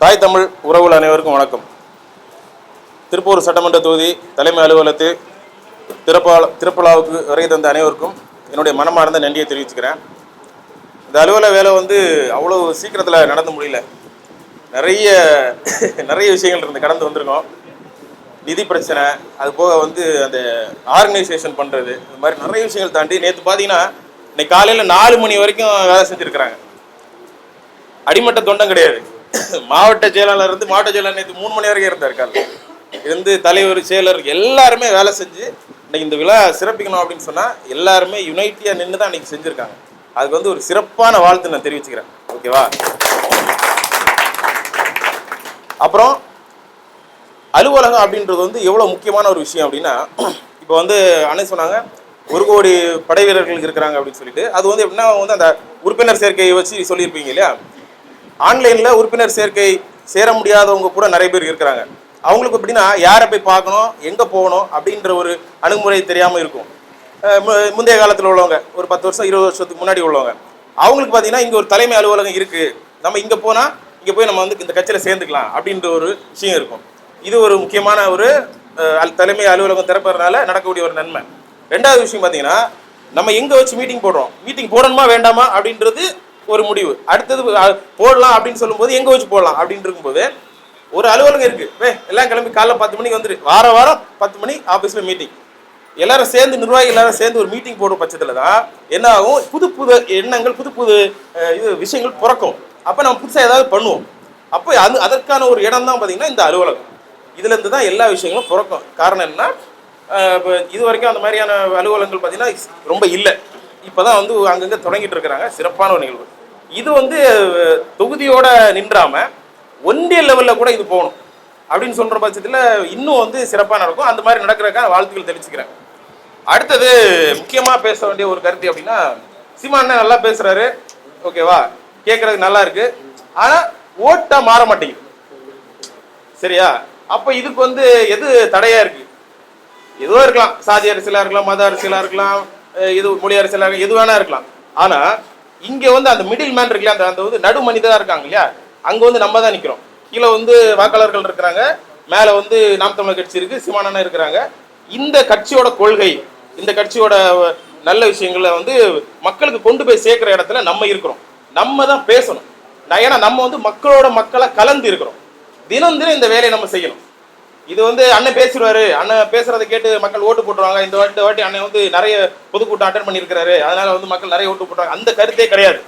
தாய் தமிழ் உறவுகள் அனைவருக்கும் வணக்கம். திருப்பூர் சட்டமன்ற தொகுதி தலைமை அலுவலகத்தில் திறப்பால திருப்பலாவுக்கு வருகை தந்த அனைவருக்கும் என்னுடைய மனமார்ந்த நன்றியை தெரிவிச்சுக்கிறேன். இந்த அலுவலக வேலை வந்து அவ்வளோ சீக்கிரத்தில் நடந்து முடியல. நிறைய நிறைய விஷயங்கள் இருந்து கடந்து வந்திருக்கோம். நிதி பிரச்சனை அது போக வந்து அந்த ஆர்கனைசேஷன் பண்ணுறது இது மாதிரி நிறைய விஷயங்கள் தாண்டி நேற்று பார்த்தீங்கன்னா இன்னைக்கு காலையில் நாலு மணி வரைக்கும் வேலை செஞ்சுருக்கிறாங்க. அடிமட்ட தொண்டம் கிடையாது. மாவட்ட செயலாளர் இருந்து மாவட்ட செயலாளர் நேற்று மூணு மணி வரைக்கும் இருந்தார் காலைல. இருந்து தலைவர் செயலர் எல்லாருமே வேலை செஞ்சு இன்னைக்கு இந்த விழா சிறப்பிக்கணும் அப்படின்னு சொன்னால் எல்லாருமே யுனைட்டியாக நின்று தான் இன்னைக்கு செஞ்சுருக்காங்க. அதுக்கு வந்து ஒரு சிறப்பான வாழ்த்து நான் தெரிவிச்சுக்கிறேன். ஓகேவா அப்புறம் அலுவலகம் அப்படின்றது வந்து எவ்வளோ முக்கியமான ஒரு விஷயம் அப்படின்னா இப்போ வந்து அண்ணன் சொன்னாங்க ஒரு கோடி படை வீரர்கள் இருக்கிறாங்க அப்படின்னு சொல்லிட்டு. அது வந்து எப்படின்னா வந்து அந்த உறுப்பினர் சேர்க்கையை வச்சு சொல்லியிருப்பீங்க இல்லையா? ஆன்லைனில் உறுப்பினர் சேர்க்கை சேர முடியாதவங்க கூட நிறைய பேர் இருக்கிறாங்க. அவங்களுக்கு எப்படின்னா யாரை போய் பார்க்கணும் எங்கே போகணும் அப்படின்ற ஒரு அணுகுமுறை தெரியாமல் இருக்கும். மு- முந்தைய காலத்தில் உள்ளவங்க ஒரு பத்து வருஷம் இருபது வருஷத்துக்கு முன்னாடி உள்ளவங்க. அவங்களுக்கு பார்த்தீங்கன்னா இங்கே ஒரு தலைமை அலுவலகம் இருக்குது நம்ம இங்கே போனால் இங்கே போய் நம்ம வந்து இந்த கட்சியில் சேர்ந்துக்கலாம் அப்படின்ற ஒரு விஷயம் இருக்கும். இது ஒரு முக்கியமான ஒரு அல்- தலைமை அலுவலகம் திறப்பதுனால நடக்கக்கூடிய ஒரு நன்மை. ரெண்டாவது விஷயம் பார்த்தீங்கன்னா நம்ம எங்கே வச்சு மீட்டிங் போடுறோம்? மீட்டிங் போடணுமா வேண்டாமா அப்படின்றது ஒரு முடிவு. அடுத்தது போடலாம் அப்படின்னு சொல்லும்போது எங்கே வச்சு போடலாம் அப்படின்னு இருக்கும்போது ஒரு அலுவலகம் இருக்கு. வே எல்லாம் கிளம்பி காலைல பத்து மணிக்கு வந்துரு. வார வாரம் பத்து மணி ஆஃபீஸில் மீட்டிங் எல்லாரும் சேர்ந்து நிர்வாகி எல்லாரும் சேர்ந்து ஒரு மீட்டிங் போடுற பட்சத்தில் தான் என்ன ஆகும்? புது புது எண்ணங்கள் புது புது இது விஷயங்கள் பிறக்கும். அப்போ நம்ம புதுசாக ஏதாவது பண்ணுவோம். அப்போ அது அதற்கான ஒரு இடம் தான் பார்த்தீங்கன்னா இந்த அலுவலகம். இதுலேருந்து தான் எல்லா விஷயங்களும் பிறக்கும். காரணம் என்ன இப்போ இது வரைக்கும் அந்த மாதிரியான அலுவலகங்கள் பார்த்தீங்கன்னா ரொம்ப இல்லை. இப்போ தான் வந்து அங்கங்கே தொடங்கிட்டு இருக்கிறாங்க. சிறப்பான ஒரு நிகழ்வு. இது வந்து தொகுதியோட நின்றாம ஒன்றிய லெவலில் கூட இது போகணும். அப்படின்னு சொல்கிற பட்சத்தில் இன்னும் வந்து சிறப்பாக நடக்கும். அந்த மாதிரி நடக்கிறக்கான வாழ்த்துக்கள் தெரிவிச்சுக்கிறேன். அடுத்தது முக்கியமாக பேச வேண்டிய ஒரு கருத்து அப்படின்னா சிமா அண்ணன் நல்லா பேசுறாரு. ஓகேவா கேட்கறதுக்கு நல்லா இருக்கு. ஆனால் ஓட்டா மாற மாட்டேங்குது. சரியா? அப்போ இதுக்கு வந்து எது தடையா இருக்கு? எதுவும் இருக்கலாம். சாதி அரசியலா இருக்கலாம் மத அரசியலா இருக்கலாம் இது மொழி அரசியலா இருக்கலாம் எது வேணா இருக்கலாம். ஆனா இங்கே வந்து அந்த மிடில் மேன் இருக்குல்ல அந்த அந்த வந்து நடு மனிதராக இருக்காங்க இல்லையா அங்கே வந்து நம்ம தான் நிற்கிறோம் கீழே வந்து வாக்காளர்கள் இருக்கிறாங்க மேலே வந்து நாம் தமிழர் கட்சி இருக்குது சிவானண்ணா இருக்கிறாங்க. இந்த கட்சியோட கொள்கை இந்த கட்சியோட நல்ல விஷயங்களை வந்து மக்களுக்கு கொண்டு போய் சேர்க்குற இடத்துல நம்ம இருக்கிறோம். நம்ம தான் பேசணும். நான் ஏன்னா நம்ம வந்து மக்களோட மக்களை கலந்து இருக்கிறோம். தினம் தினம் இந்த வேலையை நம்ம செய்யணும். இது வந்து அண்ணன் பேசிடுவாரு. அண்ணன் பேசுறதை கேட்டு மக்கள் ஓட்டு போட்டுருவாங்க. இந்த வாட்டி வாட்டி அண்ணன் வந்து நிறைய பொதுக்கூட்டம் அட்டன் பண்ணியிருக்கிறாரு. அதனால வந்து மக்கள் நிறைய ஓட்டு போட்டுருவாங்க. அந்த கருத்தே கிடையாது.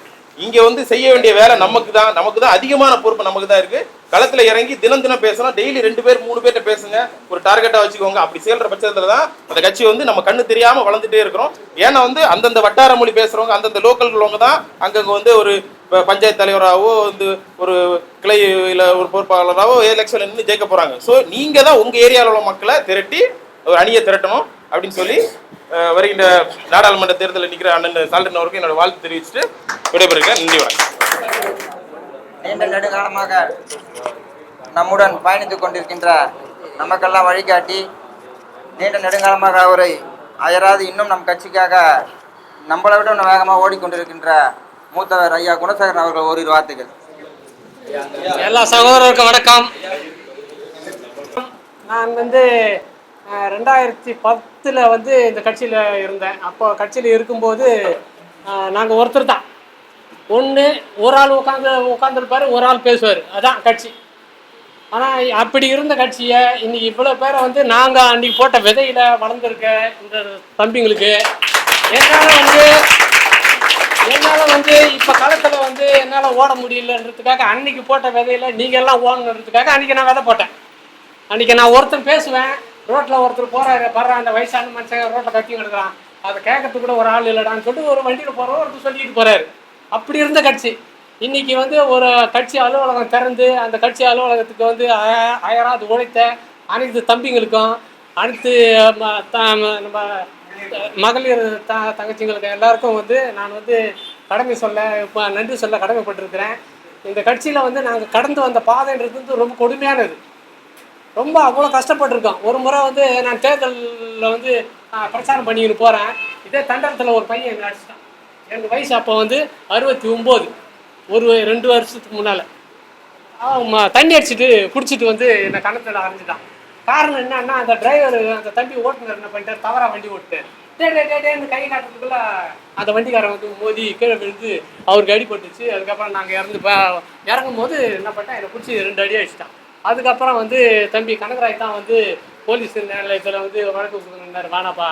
இங்க வந்து செய்ய வேண்டிய வேலை நமக்கு தான். நமக்கு தான் அதிகமான பொறுப்பு நமக்கு தான் இருக்கு. களத்துல இறங்கி தினம் தினம் பேசணும். டெய்லி ரெண்டு பேர் மூணு பேர்ட்ட பேசுங்க. ஒரு டார்கெட்டா வச்சுக்கோங்க. அப்படி செயல்ற பட்சத்துல தான் அந்த கட்சி வந்து நம்ம கண்ணு தெரியாம வளர்ந்துட்டே இருக்கிறோம். ஏன்னா வந்து அந்தந்த வட்டார மொழி பேசுறவங்க அந்தந்த லோக்கல் உள்ளவங்க தான் அங்கங்க வந்து ஒரு இப்போ பஞ்சாயத்து தலைவராகவோ வந்து ஒரு கிளையில் ஒரு பொறுப்பாளராகவோ எலெக்ஷன்ல நின்று ஜெயிக்க போகிறாங்க ஸோ நீங்கள் தான் உங்கள் ஏரியாவில் உள்ள மக்களை திரட்டி ஒரு அணியை திரட்டணும் அப்படின்னு சொல்லி வருகின்ற நாடாளுமன்ற தேர்தலில் நிற்கிற அண்ணன் சால்டன் அவருக்கு என்னோட வாழ்த்து தெரிவிச்சுட்டு விடைபெறுகிறேன். நன்றி வணக்கம். நீண்ட நெடுங்காலமாக நம்முடன் பயணித்துக் கொண்டிருக்கின்ற நமக்கெல்லாம் வழிகாட்டி நீண்ட நெடுங்காலமாக அவரை அயராது இன்னும் நம் கட்சிக்காக நம்மளை விட இன்னும் வேகமாக ஓடிக்கொண்டிருக்கின்ற மூத்தவர் ஐயா குணசேகரன் அவர்கள் ஓரிரு வார்த்தைகள். எல்லா சகோதரருக்கும் வணக்கம். நான் வந்து ரெண்டாயிரத்தி பத்தில் வந்து இந்த கட்சியில் இருந்தேன். அப்போ கட்சியில் இருக்கும்போது நாங்கள் ஒருத்தர் தான். ஒன்று ஒரு ஆள் உட்காந்து உட்காந்துருப்பாரு ஒரு ஆள் பேசுவார். அதான் கட்சி. ஆனால் அப்படி இருந்த கட்சியை இன்னைக்கு இவ்வளோ பேரை வந்து நாங்கள் அன்றைக்கி போட்ட விதையில் வளர்ந்துருக்க இந்த தம்பிங்களுக்கு என்னால் வந்து என்னால் வந்து இப்போ காலத்தில் வந்து என்னால் ஓட முடியலன்றதுக்காக அன்னைக்கு போட்ட விதையில நீங்கள் எல்லாம் ஓடணுன்றதுக்காக அன்றைக்கி நான் விதை போட்டேன். அன்றைக்கி நான் ஒருத்தர் பேசுவேன் ரோட்டில் ஒருத்தர் போகிறாரு படுற அந்த வயசான மனுஷன் ரோட்டில் கட்டி கிடக்குறான். அதை கேட்கறதுக்கு கூட ஒரு ஆள் இல்லைடான்னு சொல்லிட்டு ஒரு வண்டியில் போகிறோம் ஒருத்தர் சொல்லிட்டு போகிறாரு அப்படி இருந்த கட்சி. இன்னைக்கு வந்து ஒரு கட்சி அலுவலகம் திறந்து அந்த கட்சி அலுவலகத்துக்கு வந்து அயராது உழைத்த அனைத்து தம்பிங்களுக்கும் அனைத்து நம்ம மகளிர் த தங்கச்சிங்களுக்கு எல்லாருக்கும் வந்து நான் வந்து கடமை சொல்ல இப்போ நன்றி சொல்ல கடமைப்பட்டிருக்கிறேன். இந்த கட்சியில் வந்து நாங்கள் கடந்து வந்த பாதைன்றது வந்து ரொம்ப கொடுமையானது. ரொம்ப அவ்வளோ கஷ்டப்பட்டிருக்கோம். ஒரு முறை வந்து நான் தேர்தலில் வந்து பிரச்சாரம் பண்ணிக்கிட்டு போகிறேன் இதே தண்டரத்தில் ஒரு பையன் என்ன அடிச்சிட்டான். எனக்கு வயசு அப்போ வந்து அறுபத்தி ஒம்பது. ஒரு ரெண்டு வருஷத்துக்கு முன்னால். தண்ணி அடிச்சுட்டு குடிச்சிட்டு வந்து என்னை கணத்தில் அரைஞ்சிட்டான். காரணம் என்னன்னா அந்த டிரைவர் அந்த தம்பி ஓட்டுநர் என்ன பண்ணிட்டார்? தவறா வண்டி ஓட்டு டே டே டே டேன்னு கை காட்டுறதுக்குள்ள அந்த வண்டிக்காரன் வந்து மோதி கீழே விழுந்து அவருக்கு அடிபட்டுச்சு அதுக்கப்புறம் நாங்கள் இறந்து இறங்கும் போது என்ன பண்ணிட்டேன்? என்னை பிடிச்சி ரெண்டு அடி அடிச்சிட்டான். அதுக்கப்புறம் வந்து தம்பி கனகராய் தான் வந்து போலீஸ் நிலையத்தில் வந்து வழக்கு கொடுக்குறாரு வேணாப்பா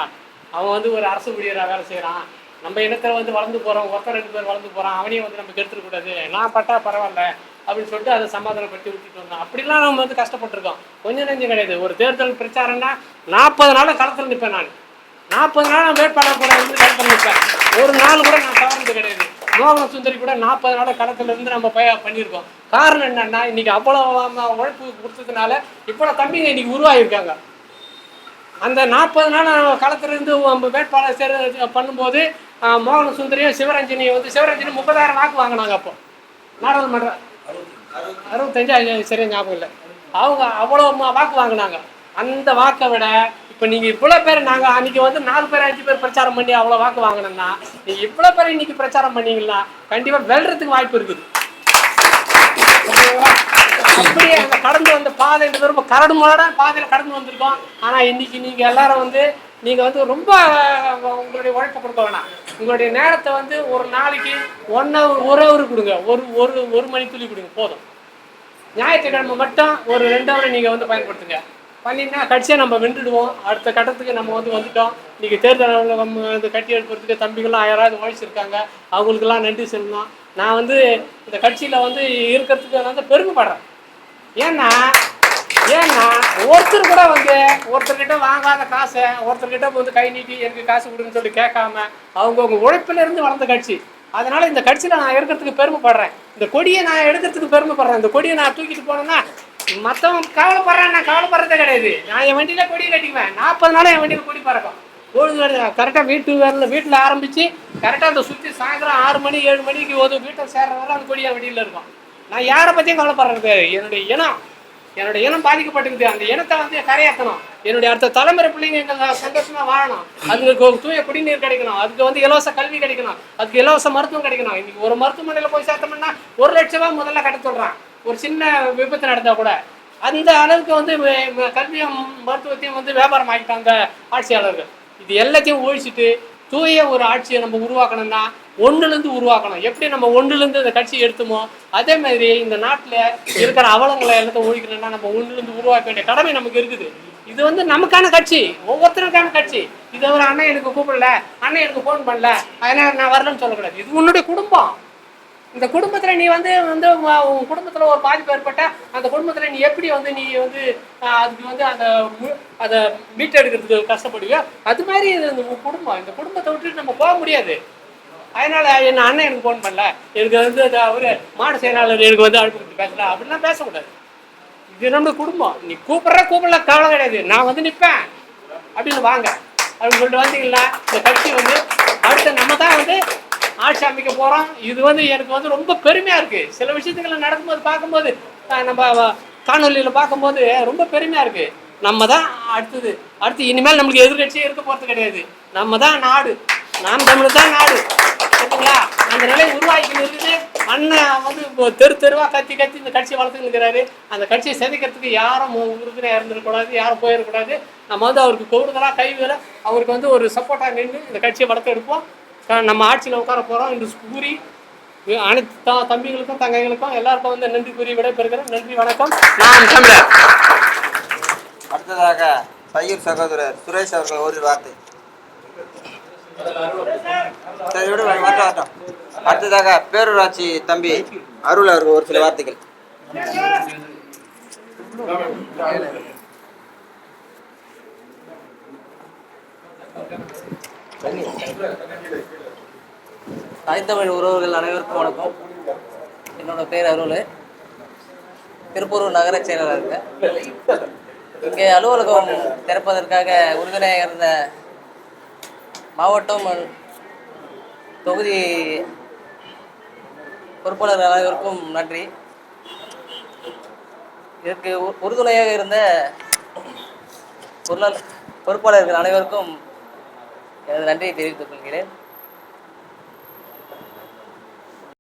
அவன் வந்து ஒரு அரசு ஊழியராக வேலை செய்கிறான் நம்ம இனத்தில் வந்து வளர்ந்து போகிறோம் ஒருத்தர் ரெண்டு பேர் வளர்ந்து போகிறான் அவனையும் வந்து நம்ம கெடுத்துடக்கூடாது. நான் பட்டா பரவாயில்ல. அப்படின்னு சொல்லிட்டு அதை சமாதானப்படுத்தி விட்டுட்டு வந்தோம். அப்படிலாம் நம்ம வந்து கஷ்டப்பட்டிருக்கோம். கொஞ்சம் நெஞ்சம் கிடையாது. ஒரு தேர்தல் பிரச்சாரம்னா நாற்பது நாள் களத்தில் நிற்பேன் நான். நாற்பது நாள் நான் வேட்பாளர் கூட இருந்து களத்தில் நிற்பேன். ஒரு நாள் கூட நான் தவறுனது கிடையாது. மோகன சுந்தரி கூட நாற்பது நாள் களத்துல இருந்து நம்ம பய பண்ணியிருக்கோம். காரணம் என்னன்னா இன்னைக்கு அவ்வளோ உழைப்பு கொடுத்ததுனால இவ்வளோ தம்பிங்க இன்னைக்கு உருவாகியிருக்காங்க அந்த நாற்பது நாள் களத்திலிருந்து நம்ம வேட்பாளர் சேர பண்ணும்போது மோகன சுந்தரியும் சிவரஞ்சனியும் வந்து சிவரஞ்சனி முப்பதாயிரம் வாக்கு வாங்கினாங்க அப்போ. நாடாளுமன்ற அறுபத்தஞ்சு அது சரியா ஞாபகம் இல்லை. அவங்க அவ்வளோ வாக்கு வாங்கினாங்க. அந்த வாக்கை விட இப்போ நீங்கள் இவ்வளோ பேர் நாங்கள் அன்னைக்கு வந்து நாலு பேர் அஞ்சு பேர் பிரச்சாரம் பண்ணி அவ்வளோ வாக்கு வாங்கினோம்னா நீங்கள் இவ்வளோ பேர் இன்னைக்கு பிரச்சாரம் பண்ணீங்கன்னா கண்டிப்பாக வெல்றதுக்கு வாய்ப்பு இருக்குது. அப்படியே அந்த கடந்து வந்த பாதைன்றது ரொம்ப கரடு முரடான பாதையில் கடந்து வந்திருக்கோம். ஆனால் இன்னைக்கு நீங்கள் எல்லாரும் வந்து நீங்கள் வந்து ரொம்ப உங்களுடைய உழைப்பு கொடுக்க வேணாம். உங்களுடைய நேரத்தை வந்து ஒரு நாளைக்கு ஒன் ஹவர் ஒரு ஹவர் கொடுங்க. ஒரு ஒரு ஒரு மணி துளி கொடுங்க. போதும். ஞாயிற்றுக்கிழமை மட்டும் ஒரு ரெண்டு ஹவரை நீங்கள் வந்து பயன்படுத்துங்க. பண்ணிங்கன்னா கட்சியை நம்ம வென்றுடுவோம் அடுத்த கட்டத்துக்கு நம்ம வந்து வந்துட்டோம். இன்றைக்கி தேர்தல் நம்ம இந்த கட்டி எழுப்புறதுக்கு தம்பிகள்லாம் யாராவது உழைச்சிருக்காங்க. அவங்களுக்கெல்லாம் நன்றி சொல்லணும். நான் வந்து இந்த கட்சியில் வந்து இருக்கிறதுக்கு வந்து பெருமைப்படுறேன். ஏன்னா ஏன்னா ஒருத்தர் கூட வந்து ஒருத்தர்கிட்ட வாங்காத காசை ஒருத்தர்கிட்ட வந்து கை நீட்டி எனக்கு காசு கொடுங்கன்னு சொல்லி கேட்காம அவங்கவுங்க உங்க இருந்து வளர்ந்த கட்சி. அதனால இந்த கட்சியில நான் எடுக்கிறதுக்கு பெருமைப்படுறேன். இந்த கொடியை நான் எடுக்கிறதுக்கு பெருமைப்படுறேன். இந்த கொடியை நான் தூக்கிட்டு போனேன்னா மற்றவன் கவலைப்படுறேன் நான் கவலைப்படுறதே கிடையாது. நான் என் வண்டியில கொடியை கட்டிக்குவேன். நாற்பது நாளும் என் வண்டியில கொடி பறக்கும். பொழுது கரெக்டாக வீட்டு வேலை வீட்டில் ஆரம்பித்து கரெக்டாக அந்த சுற்றி சாயந்தரம் ஆறு மணி ஏழு மணிக்கு ஒரு வீட்டில் சேர்ற வரை அந்த கொடியை என் வண்டியில் இருக்கும். நான் யாரை பற்றியும் கவலைப்படுறது என்னுடைய இனம் என்னோட இனம் பாதிக்கப்பட்டிருக்குது அந்த இனத்தை வந்து கரையாக்கணும். என்னுடைய அடுத்த தலைமுறை பிள்ளைங்க எங்க சந்தோஷமா வாழணும். அதுக்கு தூய குடிநீர் கிடைக்கணும். அதுக்கு வந்து இலவச கல்வி கிடைக்கணும். அதுக்கு இலவச மருத்துவம் கிடைக்கணும். இன்னைக்கு ஒரு மருத்துவமனையில போய் சேர்த்தோம்னா ஒரு லட்ச ரூபாய் முதல்ல கட்ட சொல்றான். ஒரு சின்ன விபத்து நடந்தா கூட. அந்த அளவுக்கு வந்து கல்வியும் மருத்துவத்தையும் வந்து வியாபாரம் ஆகிட்டாங்க ஆட்சியாளர்கள். இது எல்லாத்தையும் ஒழிச்சிட்டு தூய ஒரு ஆட்சியை நம்ம உருவாக்கணும்னா ஒன்றுலேருந்து உருவாக்கணும். எப்படி நம்ம ஒன்றுலேருந்து இந்த கட்சி எடுத்துமோ அதே மாதிரி இந்த நாட்டில் இருக்கிற அவலங்களை எல்லாத்தையும் ஒழிக்கணும்னா நம்ம ஒன்றுலேருந்து உருவாக்க வேண்டிய கடமை நமக்கு இருக்குது. இது வந்து நமக்கான கட்சி ஒவ்வொருத்தருக்கான கட்சி. இது ஒரு அண்ணன் எனக்கு கூப்பிடல அண்ணன் எனக்கு ஃபோன் பண்ணல அதனால நான் வரலன்னு சொல்லக்கூடாது. இது உன்னுடைய குடும்பம். இந்த குடும்பத்துல நீ வந்து வந்து உன் குடும்பத்துல ஒரு பாதிப்பு ஏற்பட்ட அந்த குடும்பத்துல நீ எப்படி வந்து நீ வந்து அதுக்கு வந்து அந்த அதை மீட்டெடுக்கிறதுக்கு கஷ்டப்படுவியோ அது மாதிரி இது இந்த உன் குடும்பம். இந்த குடும்பத்தை விட்டுட்டு நம்ம போக முடியாது. அதனால என்ன அண்ணன் எனக்கு ஃபோன் பண்ணல. எனக்கு வந்து அவர் அவரு மாடு செயலாளர் எனக்கு வந்து அழைப்பு கொடுத்து பேசல. அப்படிலாம் பேசக்கூடாது. இது நம்ம குடும்பம். நீ கூப்பிட்ற கூப்பிடல கவலை கிடையாது. நான் வந்து நிற்பேன் அப்படின்னு வாங்க. அப்படின்னு சொல்லிட்டு வந்தீங்களா இந்த கட்சி வந்து அடுத்து நம்ம தான் வந்து ஆட்சி அமைக்க போகிறோம் இது வந்து எனக்கு வந்து ரொம்ப பெருமையாக இருக்குது சில விஷயத்துக்களை நடக்கும்போது பார்க்கும்போது நம்ம காணொலியில் பார்க்கும்போது ரொம்ப பெருமையாக இருக்குது நம்ம தான் அடுத்தது. அடுத்து இனிமேல் நம்மளுக்கு எதிர்கட்சியே இருக்க போகிறது கிடையாது. நம்ம தான் நாடு. நாம் தமிழ் தான் நாடு. சரிங்களா அந்த நிலை உருவாக்கி இருக்குது அண்ணன் வந்து இப்போ தெரு தெருவா கத்தி கத்தி இந்த கட்சியை வளர்த்துன்னு இருக்கிறாரு. அந்த கட்சியை செதுக்கிறதுக்கு யாரும் உறுதுணையாக இருந்துடக்கூடாது யாரும் போயிடக்கூடாது நம்ம வந்து அவருக்கு கூடுதலாக கைவில அவருக்கு வந்து ஒரு சப்போர்ட்டாக நின்று இந்த கட்சியை வளர்த்து எடுப்போம். நம்ம ஆட்சியில் உட்கார போகிறோம் என்று கூறி அனைத்து த தம்பிகளுக்கும் தங்கைகளுக்கும் எல்லாருக்கும் வந்து நன்றி கூறி விடைபெறுகிறேன். நன்றி வணக்கம். நான் தமிழர். அடுத்ததாக சையூர் சகோதரர் சுரேஷ் அவர்கள் ஒரு வார்த்தை. அடுத்ததாக பேரூராட்சி தம்பி அருள் அவர்கள் ஒரு சில வார்த்தைகள். தாய்த்தமிழ் உறவுகள் அனைவருக்கும் வணக்கம். என்னோட பேர் அருள். திருப்பூர் நகர செயலாளர் இருக்கேன். இங்கே அலுவலகம் திறப்பதற்காக உறுதுணையாக இருந்த மாவட்டம் தொகுதி பொறுப்பாளர் அனைவருக்கும் நன்றி. இதற்கு உறுதுணையாக இருந்த பொருளாளர் பொறுப்பாளர்கள் அனைவருக்கும் எனது நன்றியை தெரிவித்துக் கொள்கிறேன்.